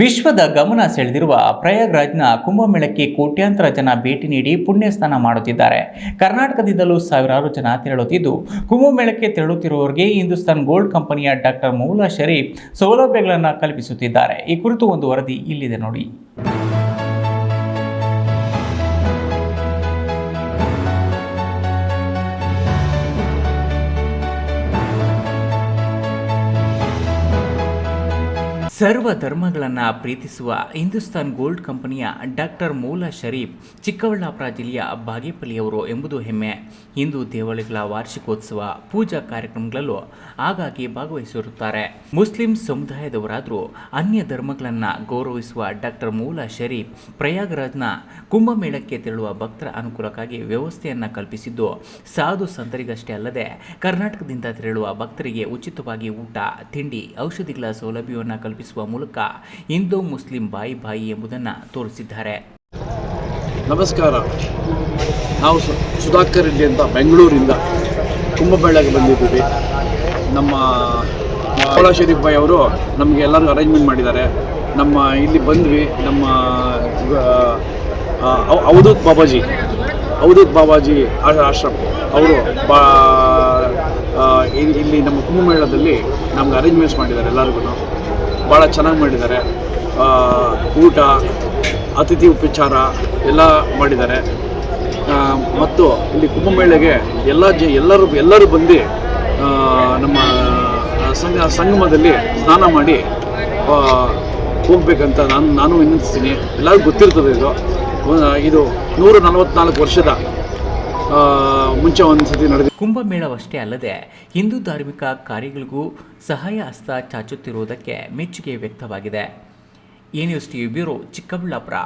ವಿಶ್ವದ ಗಮನ ಸೆಳೆದಿರುವ ಪ್ರಯಾಗ್ರಾಜ್ನ ಕುಂಭಮೇಳಕ್ಕೆ ಕೋಟ್ಯಾಂತರ ಜನ ಭೇಟಿ ನೀಡಿ ಪುಣ್ಯ ಸ್ನಾನ ಮಾಡುತ್ತಿದ್ದಾರೆ. ಕರ್ನಾಟಕದಿಂದಲೂ ಸಾವಿರಾರು ಜನ ತೆರಳುತ್ತಿದ್ದು, ಕುಂಭಮೇಳಕ್ಕೆ ತೆರಳುತ್ತಿರುವವರಿಗೆ ಹಿಂದೂಸ್ತಾನ್ ಗೋಲ್ಡ್ ಕಂಪನಿಯ ಡಾಕ್ಟರ್ ಮೌಲಾ ಶರೀಫ್ ಸೌಲಭ್ಯಗಳನ್ನು ಕಲ್ಪಿಸುತ್ತಿದ್ದಾರೆ. ಈ ಕುರಿತು ಒಂದು ವರದಿ ಇಲ್ಲಿದೆ ನೋಡಿ. ಸರ್ವ ಧರ್ಮಗಳನ್ನು ಪ್ರೀತಿಸುವ ಹಿಂದೂಸ್ತಾನ್ ಗೋಲ್ಡ್ ಕಂಪನಿಯ ಡಾಕ್ಟರ್ ಮೌಲಾ ಶರೀಫ್ ಚಿಕ್ಕಬಳ್ಳಾಪುರ ಜಿಲ್ಲೆಯ ಬಾಗೇಪಲ್ಲಿಯವರು ಎಂಬುದು ಹೆಮ್ಮೆ. ಹಿಂದೂ ದೇವಾಲಯಗಳ ವಾರ್ಷಿಕೋತ್ಸವ, ಪೂಜಾ ಕಾರ್ಯಕ್ರಮಗಳಲ್ಲೂ ಆಗಾಗ್ಗೆ ಭಾಗವಹಿಸಿರುತ್ತಾರೆ. ಮುಸ್ಲಿಂ ಸಮುದಾಯದವರಾದರೂ ಅನ್ಯ ಧರ್ಮಗಳನ್ನು ಗೌರವಿಸುವ ಡಾಕ್ಟರ್ ಮೌಲಾ ಶರೀಫ್ ಪ್ರಯಾಗರಾಜ್ನ ಕುಂಭಮೇಳಕ್ಕೆ ತೆರಳುವ ಭಕ್ತರ ಅನುಕೂಲಕ್ಕಾಗಿ ವ್ಯವಸ್ಥೆಯನ್ನು ಕಲ್ಪಿಸಿದ್ದು, ಸಾಧು ಸಂತರಿಗಷ್ಟೇ ಅಲ್ಲದೆ ಕರ್ನಾಟಕದಿಂದ ತೆರಳುವ ಭಕ್ತರಿಗೆ ಉಚಿತವಾಗಿ ಊಟ, ತಿಂಡಿ, ಔಷಧಿಗಳ ಸೌಲಭ್ಯವನ್ನು ಕಲ್ಪಿಸುವ ಮೂಲಕ ಹಿಂದೂ ಮುಸ್ಲಿಂ ಬಾಯಿ ಬಾಯಿ ಎಂಬುದನ್ನು ತೋರಿಸಿದ್ದಾರೆ. ನಮಸ್ಕಾರ. ನಾವು ಸುಧಾಕರ್ ರೆಡ್ಡಿ ಅಂತ ಬೆಂಗಳೂರಿಂದ ಕುಂಭಮೇಳಕ್ಕೆ ಬಂದಿದ್ದೀವಿ. ನಮ್ಮ ಮೌಲಾ ಶರೀಫ್ ಭಾಯ್ ಅವರು ನಮಗೆ ಎಲ್ಲರಿಗೂ ಅರೇಂಜ್ಮೆಂಟ್ ಮಾಡಿದ್ದಾರೆ. ನಮ್ಮ ಇಲ್ಲಿ ಬಂದ್ವಿ, ನಮ್ಮ ಅವಧೂತ್ ಬಾಬಾಜಿ ಅವಧೂತ್ ಬಾಬಾಜಿ ಆಶ್ರಮ್. ಅವರು ಬಾ ಇಲ್ಲಿ ನಮ್ಮ ಕುಂಭಮೇಳದಲ್ಲಿ ನಮ್ಗೆ ಅರೇಂಜ್ಮೆಂಟ್ಸ್ ಮಾಡಿದ್ದಾರೆ ಎಲ್ಲರಿಗೂ ಭಾಳ ಚೆನ್ನಾಗಿ ಮಾಡಿದ್ದಾರೆ. ಊಟ, ಅತಿಥಿ ಉಪಚಾರ ಎಲ್ಲ ಮಾಡಿದ್ದಾರೆ. ಮತ್ತು ಇಲ್ಲಿ ಕುಂಭಮೇಳೆಗೆ ಎಲ್ಲ ಜ, ಎಲ್ಲರೂ ಎಲ್ಲರೂ ಬಂದು ನಮ್ಮ ಸಂಗ ಸಂಗಮದಲ್ಲಿ ಸ್ನಾನ ಮಾಡಿ ಹೋಗಬೇಕಂತ ನಾನು ನಾನು ವಿನಂತಿಸ್ತೀನಿ. ಎಲ್ಲರಿಗೂ ಗೊತ್ತಿರ್ತದೆ ಇದು. ಇದು ನೂರ ನಲವತ್ತ್ನಾಲ್ಕು ವರ್ಷದ ಮುಂಚೆ ಒಂದು ಸತಿ ಕುಂಭಮೇಳವಷ್ಟೇ ಅಲ್ಲದೆ ಹಿಂದೂ ಧಾರ್ಮಿಕ ಕಾರ್ಯಗಳಿಗೂ ಸಹಾಯ ಹಸ್ತ ಚಾಚುತ್ತಿರುವುದಕ್ಕೆ ಮೆಚ್ಚುಗೆ ವ್ಯಕ್ತವಾಗಿದೆ. A news TV bureau Chikkaballapur.